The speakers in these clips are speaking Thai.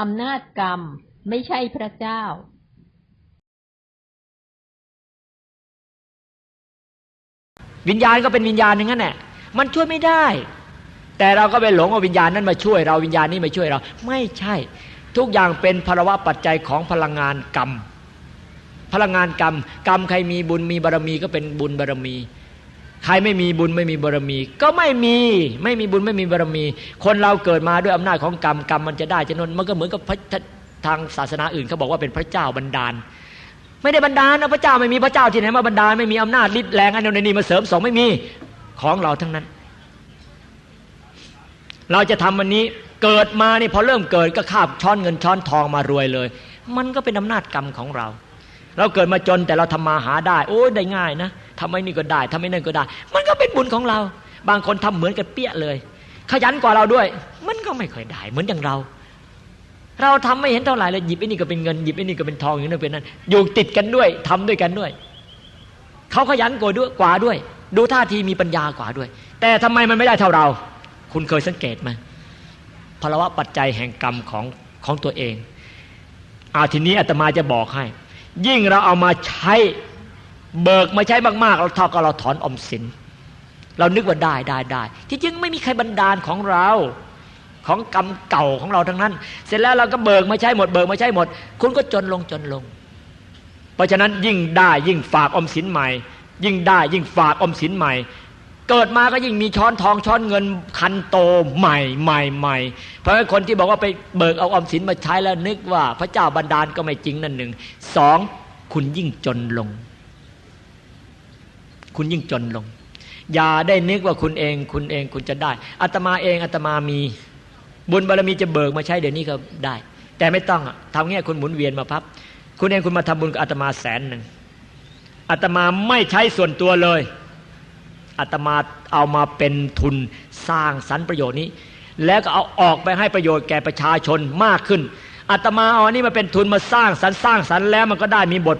อำนาจกรรม ไม่ใช่พระเจ้าวิญญาณก็เป็นวิญญาณอย่างนั้นแหละ มันช่วยไม่ได้ แต่เราก็ไปหลงเอาวิญญาณนั้นมาช่วยเราวิญญาณนี้มาช่วยเรา ไม่ใช่ ทุกอย่างเป็นภาวะปัจจัยของพลังงานกรรม พลังงานกรรม กรรมใครมีบุญมีบารมีก็เป็นบุญบารมี ใครไม่มีบุญไม่มีบารมี ก็ไม่มีไม่มีบุญไม่มีบารมี คนเราเกิดมาด้วยอำนาจของกรรมกรรมมันจะได้จะนนมันก็เหมือนกับทางศาสนาอื่นเขาบอกว่าเป็นพระเจ้าบันดาล ไม่ได้บันดาลนะพระเจ้าไม่มีพระเจ้าที่ไหนมาบันดาลไม่มีอำนาจฤทธิ์แรงอันนั้นนี้มาเสริมสองไม่มีของเราทั้งนั้น เราจะทำวันนี้เกิดมานี่พอเริ่มเกิดก็คาบช้อนเงินช้อนทองมารวยเลย มันก็เป็นอำนาจกรรมของเรา เราเกิดมาจนแต่เราทำมาหาได้ โอ้ยได้ง่ายนะทำไมนี่ก็ได้ทำไมนั่นก็ได้ มันก็เป็นบุญของเรา บางคนทำเหมือนกันเปี้ยเลย ขยันกว่าเราด้วย มันก็ไม่ค่อยได้เหมือนอย่างเรา เราทำไม่เห็นเท่าไหร่เลยหยิบไอ้นี่ก็เป็นเงินหยิบไอ้นี่ก็เป็นทองอย่างนั้นเป็นนั้นอยู่ติดกันด้วยทำด้วยกันด้วยเขาขยันกว่าด้วยกว่าด้วย ดูท่าทีมีปัญญากว่าด้วย แต่ทำไมมันไม่ได้เท่าเรา คุณเคยสังเกตไหมภาวะปัจจัยแห่งกรรมของของตัวเองอาทีนี้อาตมาจะบอกให้ ยิ่งเราเอามาใช้เบิกมาใช้มากๆ เราเท่ากับเราถอนอมสิน เรานึกว่าได้ได้ได้ที่จริงไม่มีใครบันดาลของเราของกรรมเก่าของเราทั้งนั้น เสร็จแล้วเราก็เบิกมาใช้หมดเบิกมาใช้หมด คุณก็จนลงจนลง เพราะฉะนั้นยิ่งได้ยิ่งฝากอมสินใหม่ ยิ่งได้ยิ่งฝากอมสินใหม่ เกิดมาก็ยิ่งมีช้อนทองช้อนเงินคันโตใหม่ใหม่ใหม่เพราะฉะนั้นคนที่บอกว่าไปเบิกเอาออมสินมาใช้แล้วนึกว่า พระเจ้าบันดาลก็ไม่จริงนั่นหนึ่งสองคุณยิ่งจนลง คุณยิ่งจนลง อย่าได้นึกว่าคุณเอง คุณเองคุณจะได้อาตมาเองอาตมามี บุญบารมีจะเบิกมาใช้เดี๋ยวนี้ก็ได้ แต่ไม่ต้องอะทำเงี้ยคุณหมุนเวียนมาพับ คุณเองคุณมาทำบุญกับอาตมาแสนหนึ่งอาตมาไม่ใช้ส่วนตัวเลย อาตมาเอามาเป็นทุนสร้างสรรประโยชน์นี้ แล้วก็เอาออกไปให้ประโยชน์แก่ประชาชนมากขึ้นอาตมาเอาอันนี้มาเป็นทุนมาสร้างสรรสร้างสรรแล้วมันก็ได้มีบท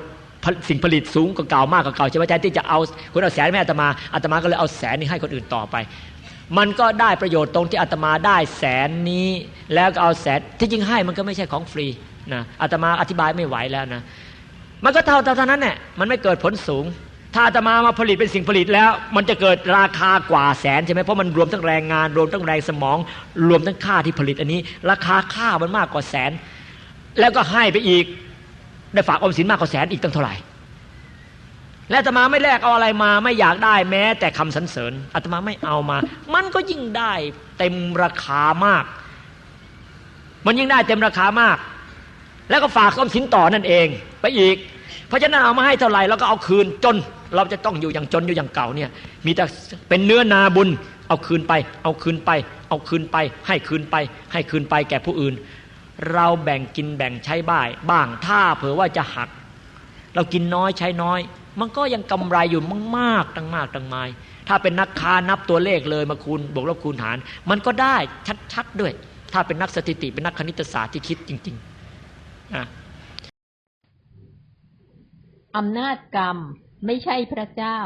สิ่งผลิตสูงกว่าเก่ามากกว่าเก่าใช่ไหมแทนที่จะเอาคุณเอาแสนแม่อาตมาอาตมาก็เลยเอาแสนนี้ให้คนอื่นต่อไป มันก็ได้ประโยชน์ตรงที่อาตมาได้แสนนี้ แล้วก็เอาแสนที่จริงให้มันก็ไม่ใช่ของฟรีนะอาตมาอธิบายไม่ไหวแล้วนะมันก็เท่าเท่านั้นแหละมันไม่เกิดผลสูง ถ้าอาตมามาผลิตเป็นสิ่งผลิตแล้ว มันจะเกิดราคากว่าแสนใช่ไหมเพราะมันรวมทั้งแรงงาน รวมทั้งแรงสมอง รวมทั้งค่าที่ผลิตอันนี้ ราคาค่ามันมากกว่าแสน แล้วก็ให้ไปอีกได้ฝากอมสินมากกว่าแสนอีกตั้งเท่าไหร่และอาตมาไม่แลกเอาอะไรมาไม่อยากได้แม้ แต่คำสรรเสริญอาตมาไม่เอามา มันก็ยิ่งได้เต็มราคามาก มันยิ่งได้เต็มราคามาก แล้วก็ฝากอมสินต่อนั่นเอง ไปอีก เพราะฉะนั้นเอามาให้เท่าไหร่เราก็เอาคืนจน เราจะต้องอยู่อย่างจนอยู่อย่างเก่าเนี่ยมีแต่เป็นเนื้อนาบุญ เอาคืนไป เอาคืนไป เอาคืนไป ให้คืนไป ให้คืนไปแก่ผู้อื่น เราแบ่งกินแบ่งใช้บ้ายบ้างถ้าเผื่อว่าจะหัก เรากินน้อยใช้น้อย มันก็ยังกำไรอยู่มากๆตั้งมากตั้งมายถ้าเป็นนักค้านับตัวเลขเลยมาคูณบวกลบคูณหาร มันก็ได้ชัดๆด้วย ถ้าเป็นนักสถิติเป็นนักคณิตศาสตร์ที่คิดจริงๆนะ อำนาจกรรม ไม่ใช่พระเจ้า